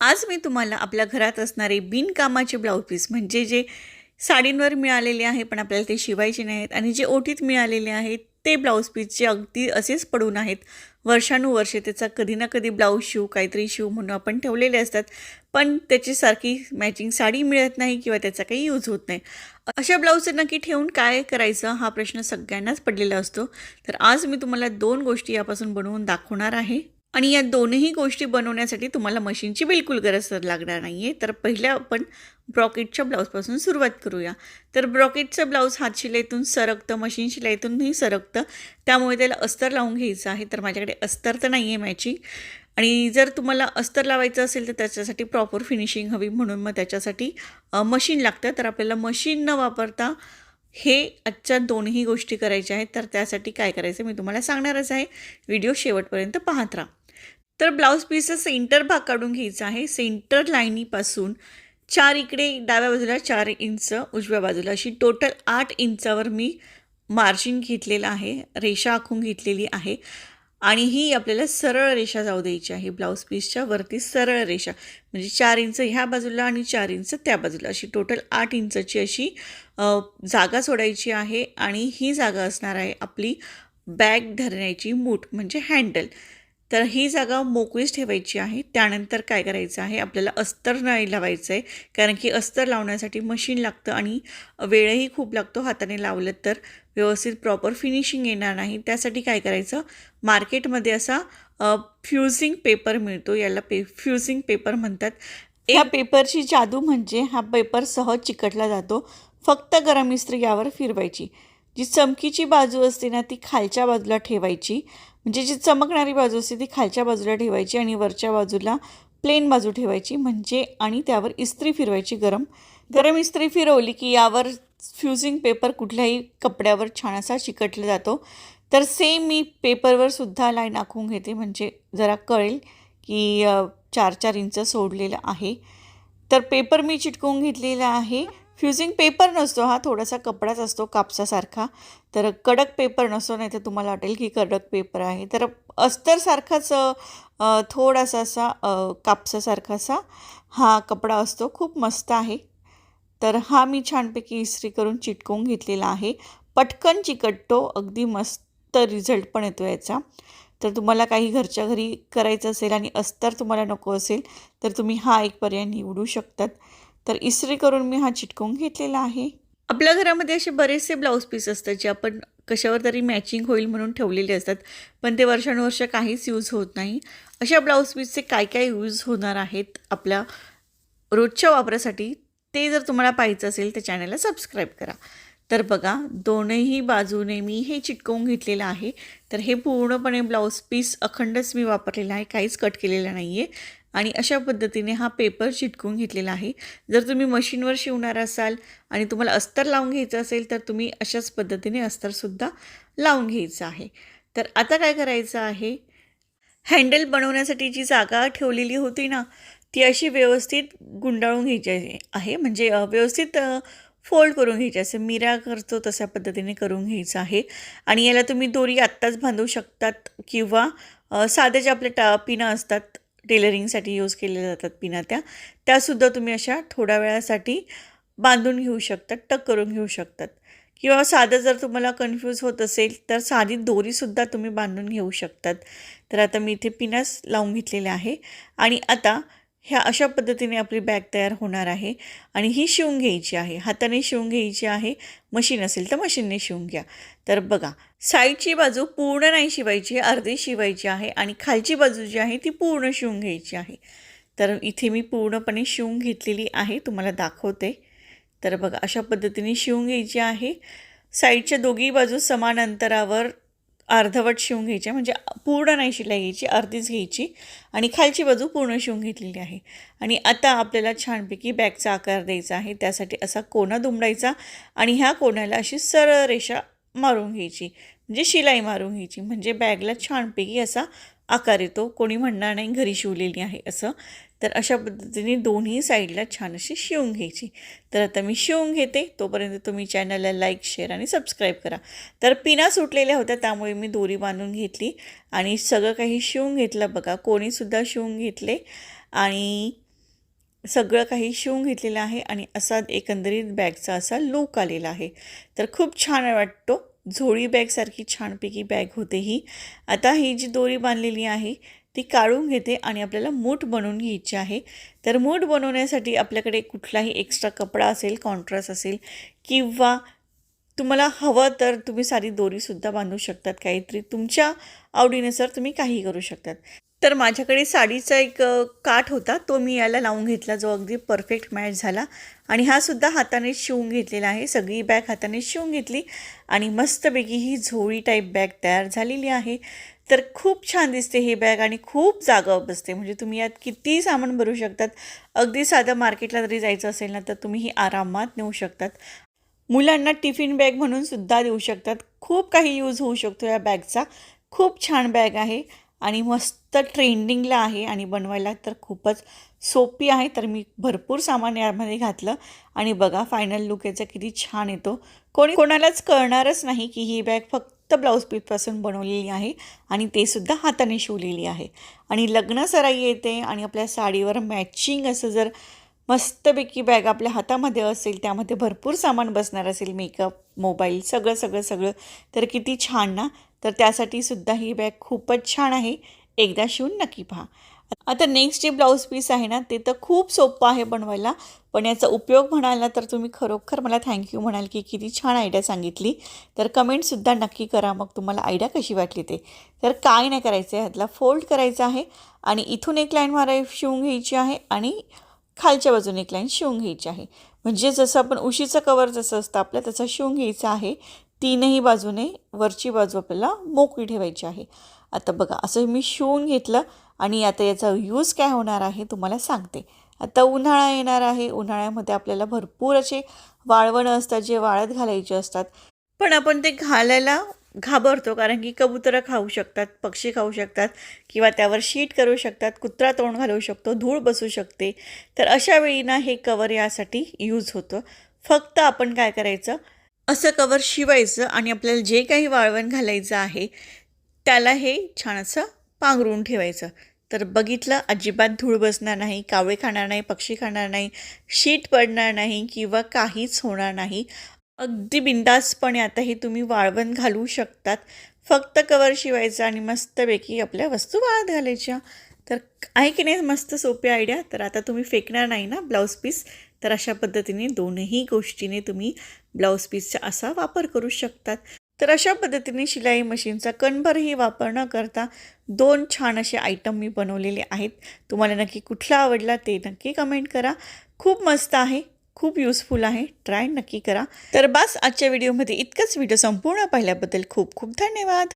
आज मी तुम्हाला आपल्या घरात असणारे बिनकामाचे ब्लाऊज पीस म्हणजे जे साडींवर मिळालेले आहे पण आपल्याला ते शिवायचे नाहीत आणि जे ओटीत मिळालेले आहेत ते ब्लाऊज पीस जे अगदी असेच पडून आहेत. वर्षानुवर्षे त्याचा कधी ना कधी ब्लाऊज शिव काहीतरी शिव म्हणून आपण ठेवलेले असतात पण त्याची सारखी मॅचिंग साडी मिळत नाही किंवा त्याचा काही यूज होत नाही. अशा ब्लाऊज नक्की ठेवून काय करायचं हा प्रश्न सगळ्यांनाच पडलेला असतो. तर आज मी तुम्हाला दोन गोष्टी यापासून बनवून दाखवणार आहे. आणि या दोनही गोष्टी बनवण्यासाठी तुम्हाला मशीनची बिलकुल गरज लागणार नाही आहे तर पहिल्या आपण ब्रॉकेटच्या ब्लाऊजपासून सुरुवात करूया. तर ब्रॉकेटचं ब्लाऊज हात शिलाईतून सरकतं मशीन शिलाईतूनही सरकतं. त्यामुळे त्याला अस्तर लावून घ्यायचं आहे. तर माझ्याकडे अस्तर तर नाही आहे मॅचिंग. आणि जर तुम्हाला अस्तर लावायचं असेल तर त्याच्यासाठी प्रॉपर फिनिशिंग हवी म्हणून मग त्याच्यासाठी मशीन लागतं. तर आपल्याला मशीन न वापरता हे आजच्या दोनही गोष्टी करायच्या आहेत. तर त्यासाठी काय करायचं मी तुम्हाला सांगणारच आहे. व्हिडिओ शेवटपर्यंत पाहत राहा. तर ब्लाऊज पीसचा सेंटर भाग काढून घ्यायचा आहे. सेंटर लाईनीपासून चार इकडे डाव्या बाजूला चार इंच उजव्या बाजूला अशी टोटल आठ इंचावर मी मार्जिन घेतलेलं आहे. रेषा आखून घेतलेली आहे. आणि ही आपल्याला सरळ रेषा जाऊ द्यायची आहे. ब्लाऊज पीसच्या वरती सरळ रेषा म्हणजे चार इंच ह्या बाजूला आणि चार इंच त्या बाजूला अशी टोटल आठ इंचची अशी जागा सोडायची आहे. आणि ही जागा असणार आहे आपली बॅग धरण्याची मूठ म्हणजे हँडल तर ही जागा मोकळीच ठेवायची आहे. त्यानंतर काय करायचं आहे? आपल्याला अस्तर नाही लावायचं आहे कारण की अस्तर लावण्यासाठी मशीन लागतं आणि वेळही खूप लागतो हाताने लावलं तर. व्यवस्थित प्रॉपर फिनिशिंग येणार नाही. त्यासाठी काय करायचं? मार्केटमध्ये असा फ्युझिंग पेपर मिळतो. याला पे फ्युझिंग पेपर म्हणतात. या पेपरची जादू म्हणजे हा पेपर सहज चिकटला जातो. फक्त गरम इस्त्री यावर फिरवायची. जी चमकीची बाजू असते ना ती खालच्या बाजूला ठेवायची. म्हणजे जी चमकणारी बाजू असते ती खालच्या बाजूला ठेवायची आणि वरच्या बाजूला प्लेन बाजू ठेवायची. म्हणजे आणि त्यावर इस्त्री फिरवायची गरम. गरम इस्त्री फिरवली की यावर फ्युजिंग पेपर कुठल्याही कपड्यावर छान असा चिकटला जातो. तर सेम मी पेपरवर सुद्धा लाईन आखून घेते. म्हणजे जरा कळेल की चार चार इंच सोडलेलं आहे. तर पेपर मी चिटकवून घेतलेला आहे. फ्युजिंग पेपर नसतो हा थोडासा कपडाच असतो कापसासारखा. तर कडक पेपर नसतो नाही तर तुम्हाला वाटेल की कडक पेपर आहे. तर अस्तरसारखाच थोडासा असा कापसासारखासा हा कपडा असतो. खूप मस्त आहे. तर हा मी छानपैकी इस्त्री करून चिटकवून घेतलेला आहे. पटकन चिकटतो. अगदी मस्त रिझल्ट पण येतो याचा. तर तुम्हाला काही घरच्या घरी करायचं असेल आणि अस्तर तुम्हाला नको असेल तर तुम्ही हा एक पर्याय निवडू शकतात. तर इस्त्री करून मी हा चिटकवून घेतलेला आहे. आपल्या घरामध्ये असे बरेचसे ब्लाऊज पीस असतात जे आपण कशावर तरी मॅचिंग होईल म्हणून ठेवलेले असतात पण ते वर्षानुवर्ष काहीच यूज होत नाही. अशा ब्लाऊज पीसचे काय काय यूज होणार आहेत आपल्या रोजच्या वापरासाठी ते जर तुम्हाला पाहायचं असेल तर चॅनलला सबस्क्राईब करा. तर बघा दोनही बाजूने मी हे चिटकवून घेतलेलं आहे. तर हे पूर्णपणे ब्लाऊज पीस अखंडच मी वापरलेला आहे काहीच कट केलेलं नाही आहे आणि अशा पद्धतीने हा पेपर चिटकून घेतलेला आहे. जर तुम्ही मशीनवर शिवणार असाल आणि तुम्हाला अस्तर लावून घ्यायचं असेल तर तुम्ही अशाच पद्धतीने अस्तरसुद्धा लावून घ्यायचं आहे. तर आता काय करायचं आहे? हँडल बनवण्यासाठी जी जागा ठेवलेली होती ना ती अशी व्यवस्थित गुंडाळून घ्यायची आहे. म्हणजे व्यवस्थित फोल्ड करून घ्यायची असं मिरा करतो तशा पद्धतीने करून घ्यायचं आहे. आणि याला तुम्ही दोरी आत्ताच बांधू शकतात किंवा साधे ज्या आपल्या टा पिना असतात टेलरिंगसाठी यूज केल्या जातात पिना त्या त्यासुद्धा तुम्ही अशा थोड्या वेळासाठी बांधून घेऊ शकतात टक करून घेऊ शकतात. किंवा साधं जर तुम्हाला कन्फ्यूज होत असेल तर साधी दोरीसुद्धा तुम्ही बांधून घेऊ शकतात. तर आता मी इथे पिनास लावून घेतलेले आहे. आणि आता ह्या अशा पद्धतीने आपली बॅग तयार होणार आहे आणि ही शिवून घ्यायची आहे. हाताने शिवून घ्यायची आहे. मशीन असेल तर मशीनने शिवून घ्या. तर बघा साईडची बाजू पूर्ण नाही शिवायची अर्धी शिवायची आहे आणि खालची बाजू जी आहे ती पूर्ण शिवून घ्यायची आहे. तर इथे मी पूर्णपणे शिवून घेतलेली आहे तुम्हाला दाखवते. तर बघा अशा पद्धतीने शिवून घ्यायची आहे. साईडच्या दोघी बाजू समान अंतरावर अर्धवट शिवून घ्यायची म्हणजे पूर्ण नाही शिलाई घ्यायची अर्धीच घ्यायची आणि खालची बाजू पूर्ण शिवून घेतलेली आहे. आणि आता आपल्याला छानपैकी बॅगचा आकार द्यायचा आहे त्यासाठी असा कोना दुमडायचा आणि ह्या कोण्याला अशी सरळ रेषा मारून घ्यायची म्हणजे शिलाई मारून घ्यायची म्हणजे बॅगला छानपैकी असा आकार येतो कोणी म्हणणार नाही घरी शिवलेली आहे असं. तर अशा पद्धतीने दोन्ही साईडला छान अशी शिवून घ्यायची. तर आता मी शिवून घेते. तोपर्यंत तुम्ही चॅनलला लाईक शेअर आणि सबस्क्राईब करा. तर पिना सुटलेल्या होत्या त्यामुळे मी दोरी बांधून घेतली. आणि सगळं काही शिवून घेतलं बघा. कोणीसुद्धा शिवून घेतले. आणि सगळं काही शिवून घेतलेलं आहे. आणि असा एकंदरीत बॅगचा असा लूक आलेला आहे. तर खूप छान वाटतो. झोळी बॅगसारखी छानपैकी बॅग होते ही. आता ही जी दोरी बांधलेली आहे ती काढून घेते आणि आपल्याला मूठ बनवून घ्यायची आहे. तर मूठ बनवण्यासाठी आपल्याकडे कुठलाही एक्स्ट्रा कपडा असेल कॉन्ट्रास्ट असेल किंवा तुम्हाला हवं तर तुम्ही सारी दोरीसुद्धा बांधू शकतात. काहीतरी तुमच्या आवडीनुसार तुम्ही काही करू शकतात. तर माझ्याकडे साडीचा एक काठ होता. तो मी याला लावून घेतला जो अगदी परफेक्ट मॅच झाला. आणि हा सुद्धा हाताने शिवून घेतलेला आहे. सगळी बॅग हाताने शिवून घेतली. आणि मस्तपैकी ही झोळी टाईप बॅग तयार झालेली आहे. तर खूप छान दिसते ही बॅग आणि खूप जागा बसते. म्हणजे तुम्ही यात किती सामान भरू शकतात. अगदी साधं मार्केटला जरी जायचं असेल ना तर तुम्ही ही आरामात नेऊ शकतात. मुलांना टिफिन बॅग म्हणून सुद्धा देऊ शकतात. खूप काही यूज होऊ शकतो या बॅगचा खूप छान बॅग आहे. आणि मस्त ट्रेंडिंगला आहे आणि बनवायला तर खूपच सोपी आहे. तर मी भरपूर सामान यामध्ये घातलं. आणि बघा फायनल लुक याचा किती छान येतो. कोणी कोणालाच कळणारच नाही की ही बॅग फक्त ब्लाऊज पीसपासून बनवलेली आहे आणि ते सुद्धा हाताने शिवलेली आहे. आणि लग्न सराई येते आणि आपल्या साडीवर मॅचिंग असं जर मस्तपैकी बॅग आपल्या हातामध्ये असेल त्यामध्ये भरपूर सामान बसणार असेल मेकअप मोबाईल सगळं सगळं सगळं तर किती छान ना. तर त्यासाठी सुद्धा ही बॅग खूपच छान आहे. एकदा शिवून नक्की पहा. आता नेक्स्ट जे ब्लाऊज पीस आहे ना ते तर खूप सोपं आहे बनवायला. पण याचा उपयोग म्हणाल ना तर तुम्ही खरोखर मला थँक्यू म्हणाल की किती छान आयडिया सांगितली. तर कमेंटसुद्धा नक्की करा. मग तुम्हाला आयडिया कशी वाटली ते. तर काय नाही करायचं आहे. ह्यातला फोल्ड करायचा आहे. आणि इथून एक लाईन मारा शिवून घ्यायची आहे. आणि खालच्या बाजूने एक लाईन शिवून घ्यायची आहे. म्हणजे जसं आपण उशीचं कवर जसं असतं आपलं तसं शिवून घ्यायचं आहे. तीनही बाजूने वरची बाजू आपल्याला मोकळी ठेवायची आहे. आता बघा असं मी शिवून घेतलं आणि आता याचा यूज काय होणार आहे तुम्हाला सांगते. आता उन्हाळा येणार आहे. उन्हाळ्यामध्ये आपल्याला भरपूर असे वाळवणं असतात जे वाळत घालायचे असतात. पण आपण ते घालायला घाबरतो कारण की कबुतरं खाऊ शकतात पक्षी खाऊ शकतात किंवा त्यावर शीट करू शकतात कुत्रा तोंड घालू शकतो धूळ बसू शकते. तर अशा वेळी ना हे कवर यासाठी यूज होतं. फक्त आपण काय करायचं असं कवर शिवायचं आणि आपल्याला जे काही वाळवण घालायचं आहे त्याला हे छान असं पांघरून ठेवायचं. तर बघितलं अजिबात धूळ बसणार नाही कावळे खाणार नाही पक्षी खाणार नाही शीट पडणार नाही किंवा काहीच होणार नाही. अगदी बिंदासपणे आता हे तुम्ही वाळवण घालू शकतात. फक्त कवर शिवायचं आणि मस्तपैकी आपल्या वस्तू वाळत घालायच्या. तर आहे की नाही मस्त सोपी आयडिया तर आता तुम्ही फेकणार नाही ना ब्लाऊज पीस? तर अशा पद्धतीने दोनही गोष्टीने तुम्ही ब्लाऊज पीसचा असा वापर करू शकतात. तर अशा पद्धतीने शिलाई मशीनचा कणभरही वापर न करता दोन छान असे आयटम मी बनवलेले आहेत. तुम्हाला नक्की कुठला आवडला ते नक्की कमेंट करा. खूप मस्त आहे खूप युजफुल आहे. ट्राय नक्की करा. तर बस आजच्या व्हिडिओमध्ये इतकंच. व्हिडिओ संपूर्ण पाहिल्याबद्दल खूप खूप धन्यवाद.